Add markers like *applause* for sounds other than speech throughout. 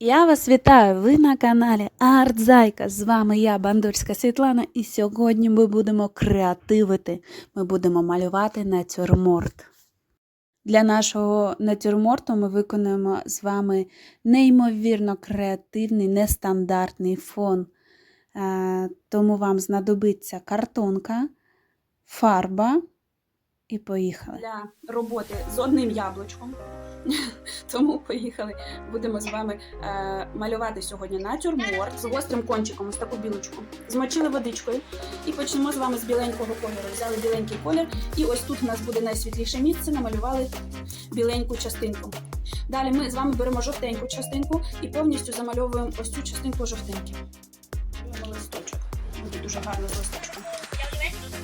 Я вас вітаю! Ви на каналі Артзайка. З вами я, Бандурська Світлана, і сьогодні ми будемо креативити. Ми будемо малювати натюрморт. Для нашого натюрморту ми виконуємо з вами неймовірно креативний, нестандартний фон. Е, Тому вам знадобиться картонка, фарба і поїхали. Для роботи з одним яблучком. *laughs* Тому поїхали. Будемо з вами е, малювати сьогодні натюрморт з гострим кончиком, ось таку білочку. Змочили водичкою і почнемо з вами з біленького кольору. Взяли біленький колір, і ось тут у нас буде найсвітліше місце. Намалювали біленьку частинку. Далі ми з вами беремо жовтеньку частинку і повністю замальовуємо ось цю частинку жовтеньки. Листочок. Буде дуже гарно з листочком.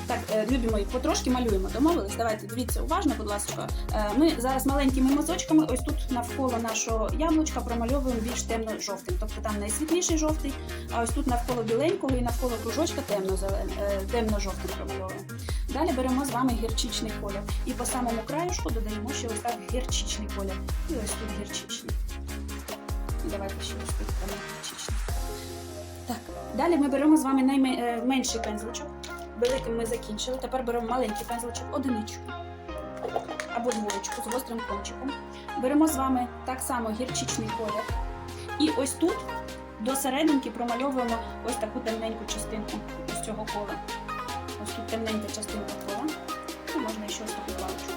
Так, е, любі мої, потрошки малюємо. Домовились? Давайте дивіться уважно, будь ласка. Е, Ми зараз маленькими мазочками, ось тут навколо нашого яблучка промальовуємо більш темно-жовтим. Тобто там найсвітліший жовтий, а ось тут навколо біленького і навколо кружочка е, темно-жовтим промальовуємо. Далі беремо з вами гірчичний колір. І по самому краюшку додаємо ще ось так гірчичний колір. І ось тут гірчичний. І давайте ще ось тут гірчичний. Так, далі ми беремо з вами найменший пензличок. Великим ми закінчили. Тепер беремо маленький пензличок, одиничку або двоєчку з гострим кончиком. Беремо з вами так само гірчичний колір. І ось тут до серединки промальовуємо ось таку темненьку частинку із цього кола. Ось тут темненька частинка кола. І можна ще ось таку паличку.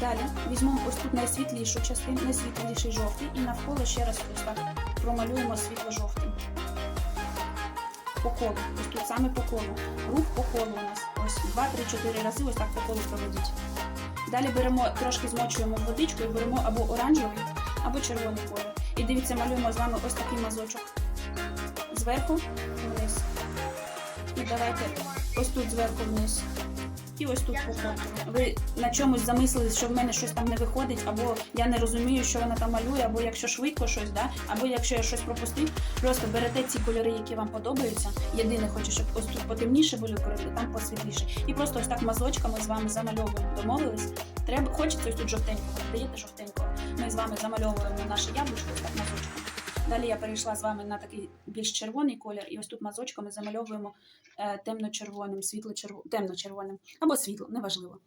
Далі візьмемо ось тут найсвітлішу частину, найсвітліший жовтий, і навколо ще раз ось так промалюємо світло-жовтим по колу. Ось тут саме по колу. Рух по у нас. Ось 2-3-4 рази ось так по колу проведіть. Далі беремо, трошки змочуємо водичку і беремо або оранжевий, або червоний колір. І дивіться, малюємо з вами ось такий мазочок. Зверху вниз. І давайте ось тут зверху вниз. І ось тут. Ви на чомусь замислились, що в мене щось там не виходить, або я не розумію, що вона там малює, або якщо швидко щось, да? або якщо я щось пропустив, просто берете ці кольори, які вам подобаються. Єдине, хочу, щоб ось тут потемніше були кольори, там посвітліше. І просто ось так мазочками з вами замальовуємо. Домовились? Треба, хочеться ось тут жовтенького, даєте жовтенького. Ми з вами замальовуємо наше яблучко так мазочками. Далі я перейшла з вами на такий більш червоний колір, і ось тут мазочками замальовуємо е, темно-червоним, світло-червоним, темно-червоним або світло, неважливо.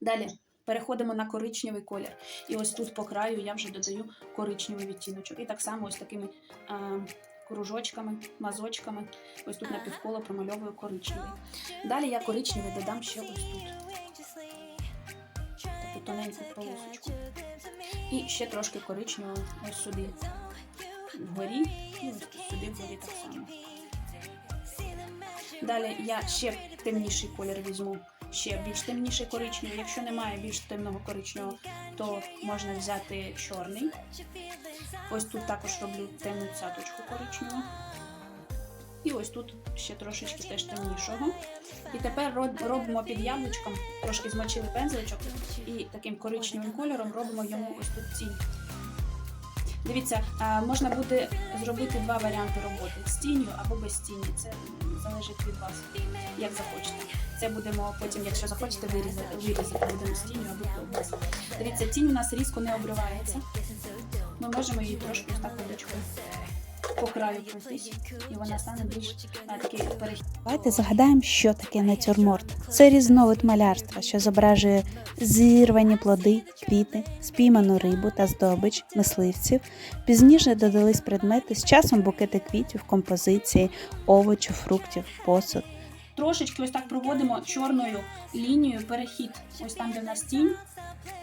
Далі переходимо на коричневий колір. І ось тут по краю я вже додаю коричневий відтіночок. І так само ось такими е, кружочками, мазочками. Ось тут на півколо промальовую коричневий. Далі я коричневий додам ще ось тут. Тоненьку полосочку. І ще трошки коричневого ось сюди вгорі, і ось сюди вгорі так само. Далі я ще темніший колір візьму, ще більш темніший коричневий. Якщо немає більш темного коричневого, то можна взяти чорний. Ось тут також роблю темну цяточку коричневу. І ось тут ще трошечки теж темнішого. І тепер робимо під яблучком, трошки змочили пензличок і таким коричневим кольором робимо йому ось тут тінь. Дивіться, можна буде зробити два варіанти роботи з тінню або без тіні. Це залежить від вас, як захочете. Це будемо потім, якщо захочете, вирізати, вирізати будемо з тінню або без. Дивіться, тінь у нас різко не обривається. Ми можемо її трошки так водичкою по краю пройтись, і вона стане більш а, такий перехід. Давайте згадаємо, що таке натюрморт. Це різновид малярства, що зображує зірвані плоди, квіти, спійману рибу та здобич мисливців. Пізніше додались предмети з часом букети квітів, композиції, овочів, фруктів, посуд. Трошечки ось так проводимо чорною лінією перехід. Ось там, де в нас тінь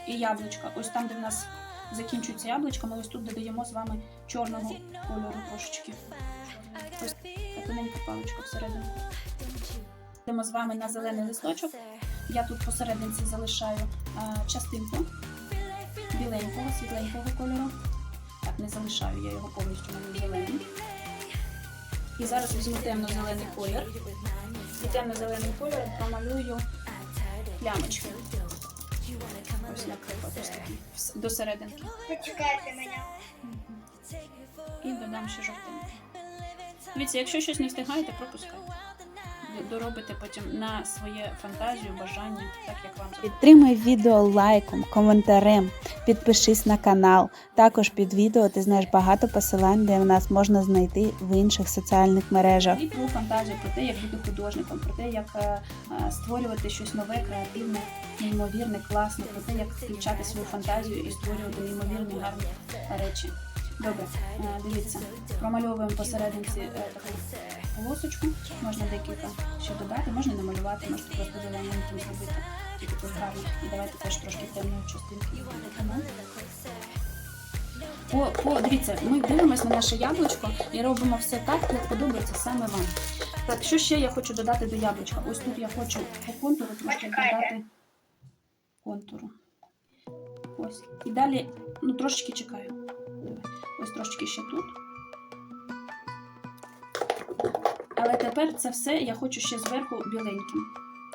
і яблучка. Ось там, де в нас закінчується яблучко, ми ось тут додаємо з вами чорного кольору трошечки. Ось тоненька паличка всередину. Йдемо з вами на зелений листочок. Я тут посерединці залишаю а, частинку біленького, світленького кольору. Так, не залишаю, я його повністю малюю зеленим. І зараз візьму темно-зелений колір. І темно-зеленим кольором промалюю плямочки. Ось, наприклад, ось такі до серединки. Почекайте мене. І додам ще жовтенький. Дивіться, якщо щось не встигаєте, пропускайте. Доробите потім на своє фантазію, бажання, так як вам Підтримай відео лайком, коментарем, підпишись на канал. Також під відео ти знаєш багато посилань, де в нас можна знайти в інших соціальних мережах. І про фантазію, про те, як бути художником, про те, як е, е, створювати щось нове, креативне, неймовірне, класне, про те, як включати свою фантазію і створювати неймовірні гарні речі. Добре, е, дивіться, промальовуємо посерединці е, таку полосочку, можна декілька ще додати, можна не малювати, можна просто зелененьким зробити. Тільки тут гарно. І давайте теж трошки темної частинки. По, по, дивіться, ми дивимося на наше яблучко і робимо все так, як подобається саме вам. Так, що ще я хочу додати до яблучка? Ось тут я хочу по контуру трошки додати контуру. Ось. І далі, ну трошечки чекаю. Ось трошечки ще тут. Але тепер це все я хочу ще зверху біленьким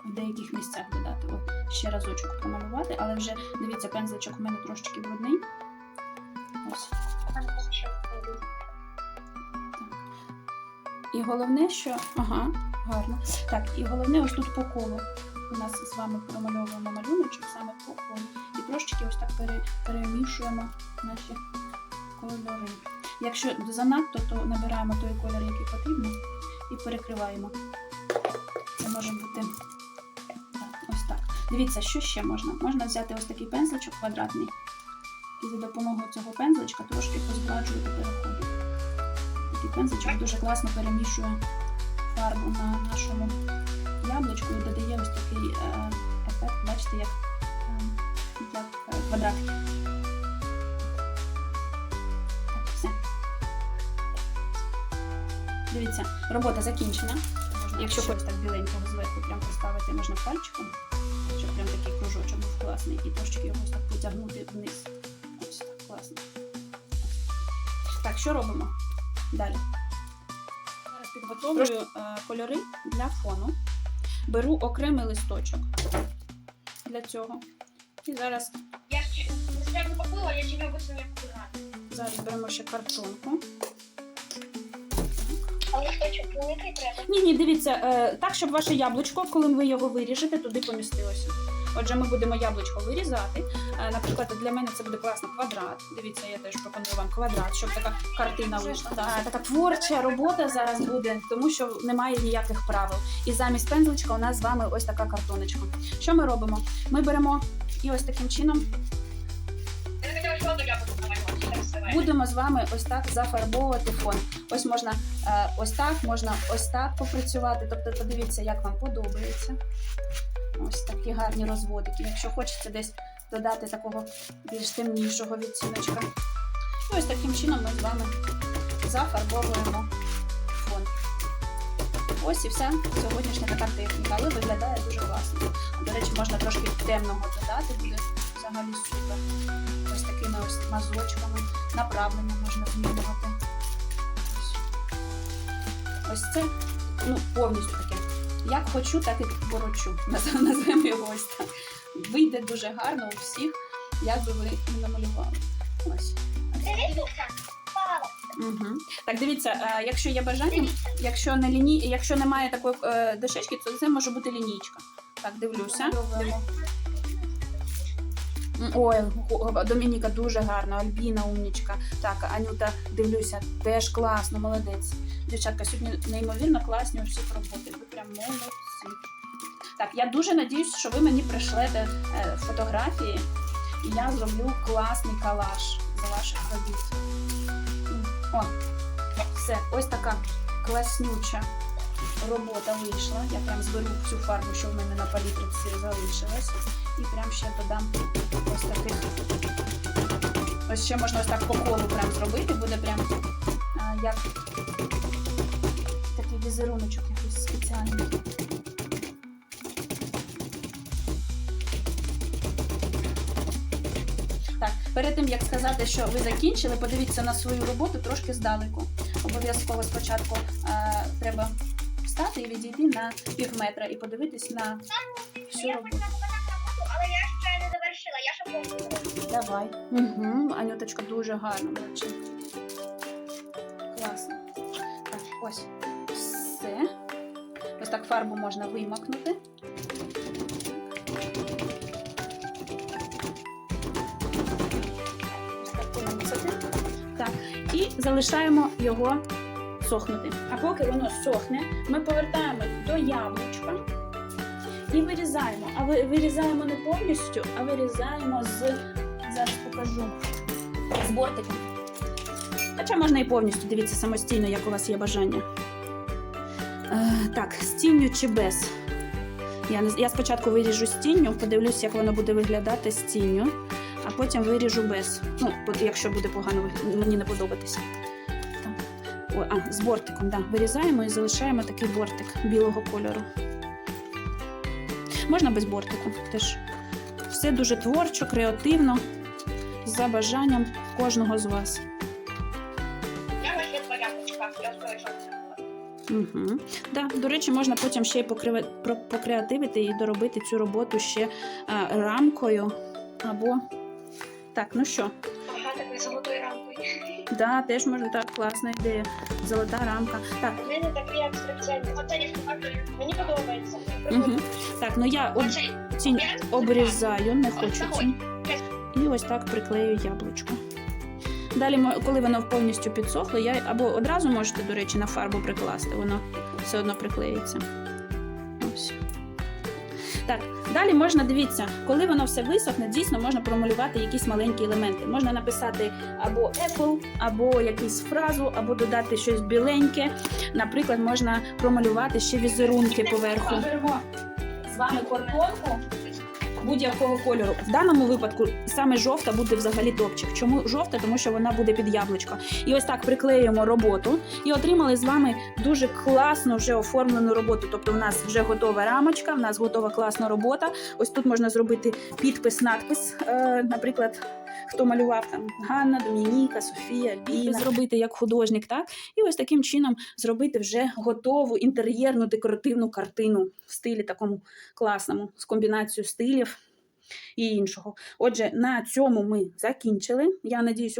в деяких місцях додати. От ще разочок промалювати, але вже дивіться, пензличок у мене трошечки брудний. Ось. І головне, що. Ага, гарно. Так, і головне, ось тут по колу. У нас з вами промальовуємо малюночок саме по колу. І трошечки ось так пере, перемішуємо наші кольори. Якщо занадто, то набираємо той кольор, який потрібно, і перекриваємо. Це може бути ось так. Дивіться, що ще можна? Можна взяти ось такий пензличок квадратний і за допомогою цього пензличка трошки позгладжувати переходи. Такий пензличок дуже класно перемішує фарбу на нашому яблучку і додає ось такий е, ефект, бачите, як, е, як квадратики. Дивіться, робота закінчена. Якщо хочеш так біленького зверху прям поставити, можна пальчиком, щоб прям такий кружочок був класний, і трошки його ось так потягнути вниз. Ось так класно. Так, що робимо далі? Зараз підготовлюю е, кольори для фону. Беру окремий листочок для цього. І зараз, Я не попила, я тебе не зараз беремо ще картонку. А листочок великий треба. Ні, ні, дивіться, е, так, щоб ваше яблучко, коли ви його виріжете, туди помістилося. Отже, ми будемо яблучко вирізати. Е, Наприклад, для мене це буде класно квадрат. Дивіться, я теж пропоную вам квадрат, щоб така картина вийшла. Так, така творча робота зараз буде, тому що немає ніяких правил. І замість пензличка у нас з вами ось така картоночка. Що ми робимо? Ми беремо і ось таким чином Я не хотіла, що будемо з вами ось так зафарбовувати фон. Ось можна е, ось так, можна ось так попрацювати. Тобто подивіться, як вам подобається. Ось такі гарні розводики. Якщо хочеться десь додати такого більш темнішого відтіночка. І ось таким чином ми з вами зафарбовуємо фон. Ось і вся сьогоднішня така техніка, але виглядає дуже класно. До речі, можна трошки темного додати, буде взагалі супер. Ось такими ось мазочками, направлення можна змінювати. Ось. Це ну, повністю таке. Як хочу, так і ворочу. Наз- Назвемо його ось так. Вийде дуже гарно у всіх, як би ви не намалювали. Ось. Угу. Так, дивіться, е, якщо є бажання, якщо не ліні... якщо немає такої е, дощечки, то це може бути лінійка. Так, дивлюся. М, Ой, Домініка дуже гарно, Альбіна умнічка. Так, Анюта, дивлюся, теж класно, молодець. Дівчатка, сьогодні неймовірно класні у всіх роботи. Ви прям молодці. Так, я дуже надіюсь, що ви мені пришлете е, фотографії, і я зроблю класний калаш за ваших робіт. О, все, ось така класнюча робота вийшла. Я прям зберу всю фарбу, що в мене на палітриці залишилась. І прям ще додам ось таких. Ось ще можна ось так по колу прям зробити, буде прям а, як такий візеруночок якийсь спеціальний. Так, перед тим як сказати, що ви закінчили, подивіться на свою роботу трошки здалеку. Обов'язково спочатку е, треба встати і відійти на пів метра і подивитись на всю роботу. але я ще Давай. Угу. Анюточка дуже гарно молодчи. Класно. Так, ось. Все. Ось так фарбу можна вимакнути. Ось так. Так, і залишаємо його сохнути. А поки воно сохне, ми повертаємо до яблучка і вирізаємо. А ви- вирізаємо не повністю, а вирізаємо з зараз покажу з бортиком. Хоча можна і повністю, дивіться самостійно, як у вас є бажання. Е, так, з тінню чи без. Я, я спочатку виріжу з тінню, подивлюсь, як воно буде виглядати з тінню, а потім виріжу без. Ну, якщо буде погано мені не подобатися. Так. О, а, з бортиком, да. Вирізаємо і залишаємо такий бортик білого кольору. Можна без бортику теж. Все дуже творчо, креативно, за бажанням кожного з вас. Угу. Да, до речі, можна потім ще й покреативити і доробити цю роботу ще а, рамкою. Або. Так, ну що, Ага, такою золотою рамкою. *laughs* да, теж можна так, класна ідея. Золота рамка. Так, У мене такі абстракційні. Оце. Мені подобається. Угу. так, ну я об... Оце тінь обрізаю, не хочу тінь. І ось так приклею яблучко. Далі, коли воно повністю підсохло, я або одразу можете, до речі, на фарбу прикласти, воно все одно приклеїться. Далі можна, дивіться, коли воно все висохне, дійсно можна промалювати якісь маленькі елементи. Можна написати або Apple, або якусь фразу, або додати щось біленьке. Наприклад, можна промалювати ще візерунки поверху. Беремо з вами картонку будь-якого кольору. В даному випадку саме жовта буде взагалі топчик. Чому жовта? Тому що вона буде під яблучко. І ось так приклеюємо роботу і отримали з вами дуже класно вже оформлену роботу. Тобто, в нас вже готова рамочка, в нас готова класна робота. Ось тут можна зробити підпис, надпис, е, наприклад. Хто малював там Ганна, Домініка, Софія, Біна. зробити як художник, так і ось таким чином зробити вже готову інтер'єрну декоративну картину в стилі такому класному з комбінацією стилів і іншого. Отже, на цьому ми закінчили. Я надіюсь,